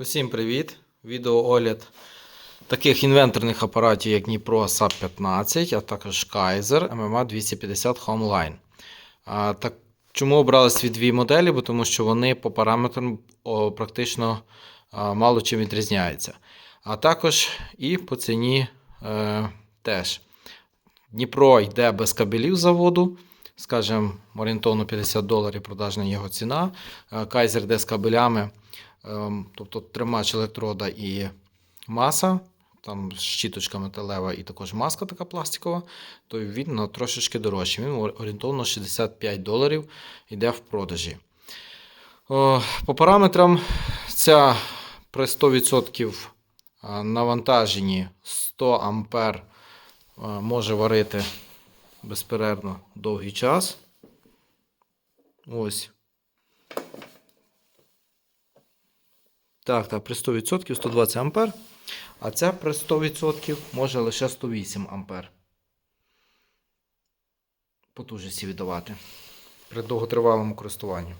Усім привіт! Відеоогляд таких інвенторних апаратів, як Dnipro SAP 15, а також Kaiser MMA 250 Homeline. А, так, чому обрали ці дві моделі? Бо тому що вони по параметрам о, практично а, мало чим відрізняються. А також і по ціні е, теж. Дніпро йде без кабелів заводу. Скажімо, орієнтовно 50 доларів продажна його ціна. Е, Кайзер йде з кабелями, ем, тобто тримач електрода і маса, там щіточка металева і також маска така пластикова, то він ну, трошечки дорожчий. Він орієнтовно 65 доларів йде в продажі. По параметрам ця при 100% навантаженні 100 ампер е, може варити безперервно довгий час. Ось. Так, так, при 100% 120 ампер. А ця при 100% може лише 108 ампер. Потужності віддавати при довготривалому користуванні.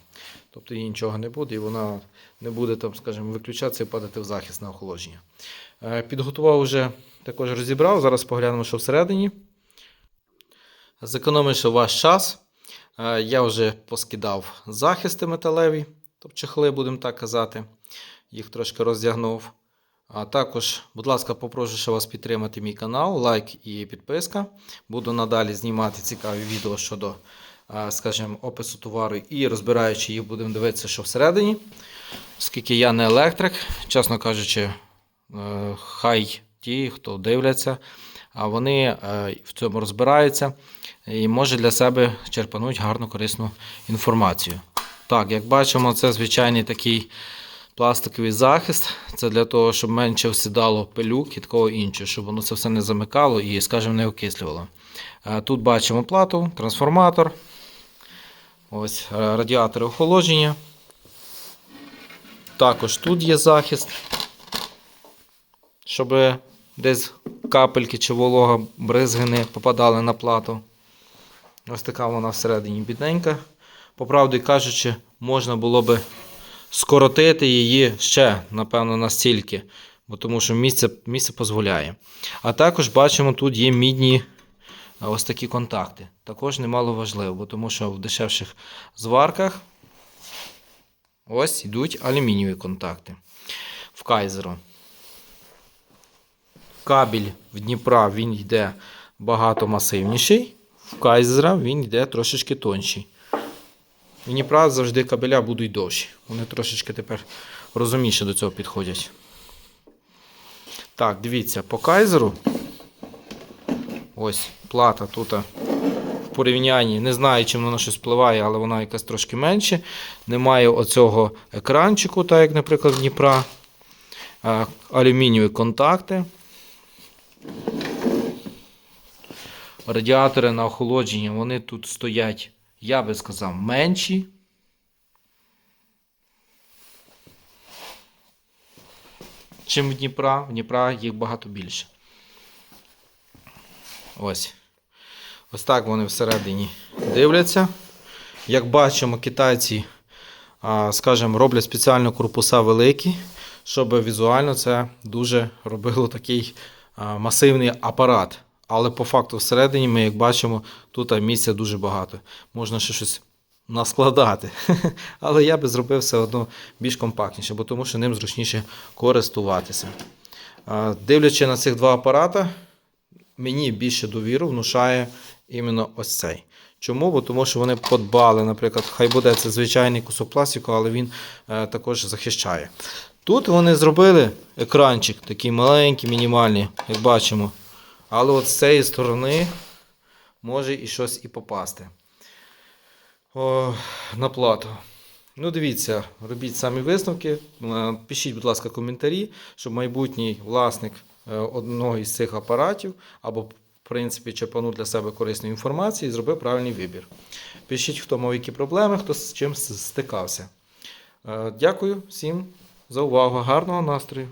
Тобто їй нічого не буде, і вона не буде, там, скажімо, виключатися і падати в захист на охолодження. Е, Підготував вже, також розібрав. Зараз поглянемо, що всередині. Зекономивши ваш час, е, я вже поскидав захисти металеві, тобто чехли, будемо так казати. Їх трошки роздягнув. А також, будь ласка, попрошу ще вас підтримати мій канал, лайк і підписка. Буду надалі знімати цікаві відео щодо, е, скажімо, опису товару і розбираючи їх, будемо дивитися, що всередині. Оскільки я не електрик, чесно кажучи, е, хай ті, хто дивляться, а вони е, в цьому розбираються і може для себе черпануть гарну корисну інформацію. Так, як бачимо, це звичайний такий пластиковий захист. Це для того, щоб менше осідало пилюк і такого іншого, щоб воно це все не замикало і, скажімо, не окислювало. Е, Тут бачимо плату, трансформатор, ось е, радіатори охолодження. Також тут є захист, щоб десь капельки чи волога бризги не попадали на плату. Ось така вона всередині бідненька. По правді кажучи, можна було би скоротити її ще, напевно, настільки, бо тому що місце, місце дозволяє. А також бачимо, тут є мідні ось такі контакти. Також немало важливо, бо тому що в дешевших зварках ось йдуть алюмінієві контакти в кайзеру. Кабель в Дніпра він йде багато масивніший, в кайзера він йде трошечки тонший. В Дніпра завжди кабеля будуть довші. Вони трошечки тепер розумніше до цього підходять. Так, дивіться, по кайзеру. Ось плата тут в порівнянні. Не знаю, чим вона щось впливає, але вона якась трошки менше. Немає оцього екранчику, так як, наприклад, Дніпра. Алюмінієві контакти. Радіатори на охолодження, вони тут стоять, я би сказав, менші. Чим в Дніпра. В Дніпра їх багато більше. Ось. Ось так вони всередині дивляться. Як бачимо, китайці, скажімо, роблять спеціально корпуса великі, щоб візуально це дуже робило такий масивний апарат. Але по факту всередині ми, як бачимо, тут місця дуже багато. Можна ще щось наскладати. Але я би зробив все одно більш компактніше, бо тому що ним зручніше користуватися. Дивлячи на цих два апарати, мені більше довіру внушає іменно ось цей. Чому? Бо тому що вони подбали, наприклад, хай буде це звичайний кусок пластику, але він е, також захищає. Тут вони зробили екранчик такий маленький, мінімальний, як бачимо. Але от з цієї сторони може і щось і попасти О, на плату. Ну, дивіться, робіть самі висновки. Е, Пишіть, будь ласка, коментарі, щоб майбутній власник е, одного із цих апаратів або, в принципі, черпанув для себе корисної інформації і зробив правильний вибір. Пишіть, хто мав які проблеми, хто з чим стикався. Е, Дякую всім за увагу. Гарного настрою!